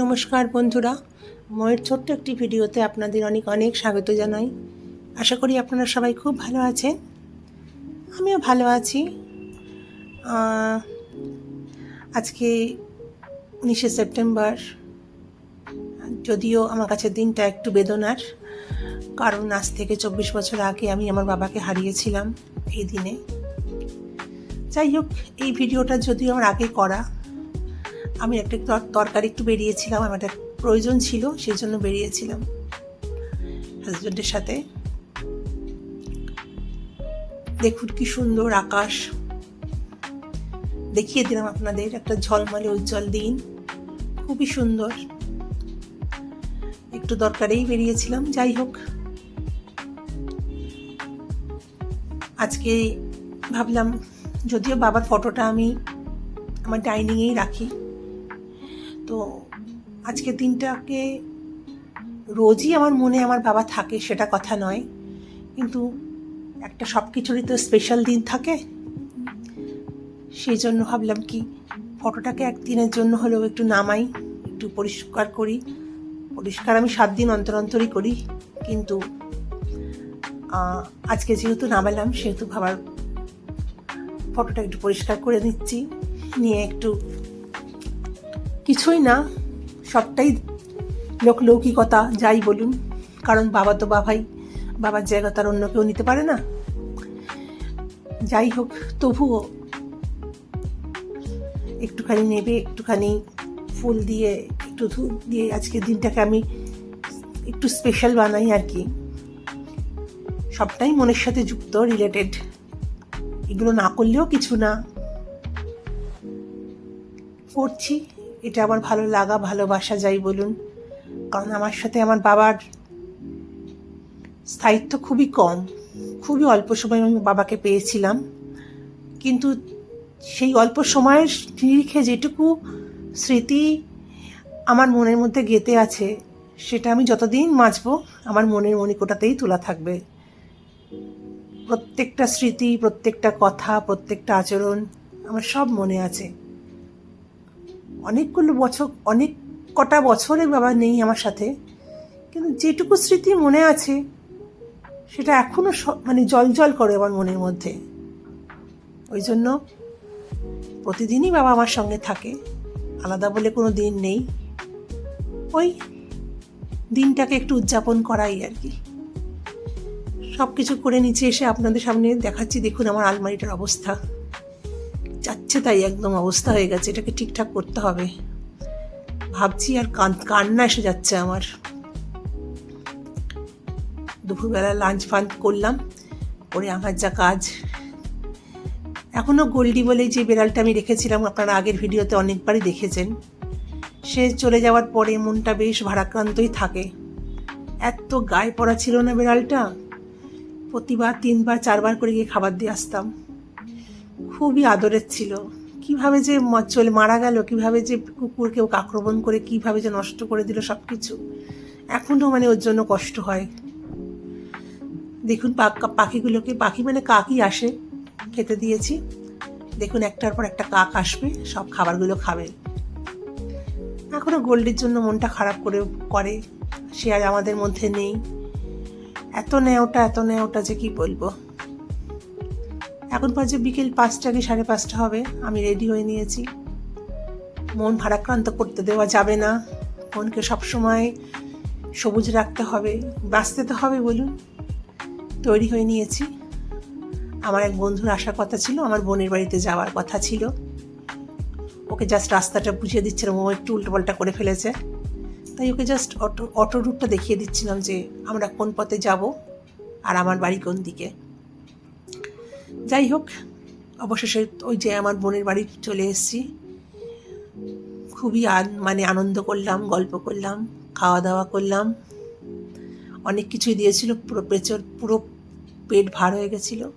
নমস্কার বন্ধুরা, ময়ের ছোট্ট একটি ভিডিওতে আপনাদের অনেক অনেক স্বাগত জানাই। আশা করি আপনারা সবাই খুব ভালো আছেন। আমিও ভালো আছি। আজকে উনিশে সেপ্টেম্বর, যদিও আমার কাছে দিনটা একটু বেদনার, কারণ আজ থেকে চব্বিশ বছর আগে আমি আমার বাবাকে হারিয়েছিলাম এই দিনে। যাই হোক, এই ভিডিওটা যদিও আমার আগে করা আমি একটা তরকারি একটু বেরিয়েছিলাম, আমার একটা প্রয়োজন ছিল, সেই জন্য বেরিয়েছিলাম হাজব্যান্ডের সাথে। দেখুন কি সুন্দর আকাশ। দেখিয়ে দিলাম আপনাদের একটা ঝলমলে উজ্জ্বল দিন। খুবই সুন্দর। একটু দরকারেই বেরিয়েছিলাম, যাই হোক। আজকে ভাবলাম, যদিও বাবার ফটোটা আমি আমার ডাইনিংয়েই রাখি। তো আজকের দিনটাকে রোজই আমার মনে আমার বাবা থাকে সেটা কথা নয়। কিন্তু একটা সব কিছুরই তো স্পেশাল দিন থাকে। সেই জন্য ভাবলাম কি ফটোটাকে একদিনের জন্য হলেও একটু নামাই, একটু পরিষ্কার করি। পরিষ্কার আমি সাত দিন অন্তর অন্তরই করি। কিন্তু আজকে যেহেতু নামালাম, সেহেতু ভাবার ফটোটা একটু পরিষ্কার করে নিচ্ছি। নিয়ে একটু কিছুই না, সবটাই লোকলৌকিকতা যাই বলুন। কারণ বাবা তো বাবাই, বাবার জায়গা তার অন্য কেউ নিতে পারে না। যাই হোক, তবুও একটুখানি নেবে, একটুখানি ফুল দিয়ে, একটু ধূপ দিয়ে আজকের দিনটাকে আমি একটু স্পেশাল বানাই আর কি। সবটাই মনের সাথে যুক্ত রিলেটেড এগুলো না করলেও কিছু না। করছি এটা আমার ভালো লাগা, ভালোবাসা যাই বলুন। কারণ আমার সাথে আমার বাবার স্থায়িত্ব খুবই কম। খুবই অল্প সময় আমি বাবাকে পেয়েছিলাম। কিন্তু সেই অল্প সময়ের নিরিখে যেটুকু স্মৃতি আমার মনের মধ্যে গেঁথে আছে, সেটা আমি যতদিন বাঁচবো আমার মনের মণিকোটাতেই তোলা থাকবে। প্রত্যেকটা স্মৃতি, প্রত্যেকটা কথা, প্রত্যেকটা আচরণ আমার সব মনে আছে। অনেকগুলো বছর, অনেক কটা বছরের বাবা নেই আমার সাথে, কিন্তু যেটুকু স্মৃতি মনে আছে, সেটা এখনও স- মানে জল জল করে আমার মনের মধ্যে। ওই জন্য প্রতিদিনই বাবা আমার সঙ্গে থাকে, আলাদা বলে কোনো দিন নেই। ওই দিনটাকে একটু উদযাপন করাই আর কি। সব কিছু করে নিচে এসে আপনাদের সামনে দেখাচ্ছি, দেখুন আমার আলমারিটার অবস্থা। যাচ্ছে তাই একদম অবস্থা হয়ে গেছে, এটাকে ঠিকঠাক করতে হবে। ভাবছি আর কান- কান্না এসে যাচ্ছে আমার। দুপুরবেলা লাঞ্চ ফাঞ্চ করলাম, করে আমার যা কাজ। এখনও গোল্ডি বলে যে বেড়ালটা আমি রেখেছিলাম, আপনারা আগের ভিডিওতে অনেকবারই দেখেছেন। সে চলে যাওয়ার পরে মনটা বেশ ভারাক্রান্তই থাকে। এত গায়ে পড়া ছিল না বেড়ালটা। প্রতিবার তিনবার, চারবার করে গিয়ে খাবার দিয়ে আসতাম। খুবই আদরের ছিল। কীভাবে যে চলে মারা গেল, কীভাবে যে কুকুরকে ওকে আক্রমণ করে কীভাবে যে নষ্ট করে দিল সব কিছু এখনও মানে ওর জন্য কষ্ট হয়। দেখুন পাখিগুলোকে, পাখি মানে কাকই আসে, খেতে দিয়েছি। দেখুন একটার পর একটা কাক আসবে, সব খাবারগুলো খাবে। এখনও গোল্ডের জন্য মনটা খারাপ করে করে, সে আর আমাদের মধ্যে নেই। এত নেওটা এত নেওটা যে কি বলব। এখন বাজে বিকেল পাঁচটা কি সাড়ে পাঁচটা হবে? আমি রেডি হয়ে নিয়েছি। মন ভারাক্রান্ত করতে দেওয়া যাবে না। মনকে সবসময় সবুজ রাখতে হবে, বাঁচতে তো হবে বলুন। তৈরি হয়ে নিয়েছি। আমার এক বন্ধুর আসার কথা ছিল, আমার বোনের বাড়িতে যাওয়ার কথা ছিল। ওকে জাস্ট রাস্তাটা বুঝিয়ে দিচ্ছিলাম ও একটু উল্টোপাল্টা করে ফেলেছে। তাই ওকে জাস্ট অটো অটো রুটটা দেখিয়ে দিচ্ছিলাম যে আমরা কোন পথে যাব আর আমার বাড়ি কোন দিকে। যাই হোক, অবশেষে ওই যে আমার বোনের বাড়ি চলে এসেছি। খুবই মানে আনন্দ করলাম, গল্প করলাম খাওয়া দাওয়া করলাম। অনেক কিছুই দিয়েছিল, পুরো পেচর, পুরো পেট ভার হয়ে গেছিল।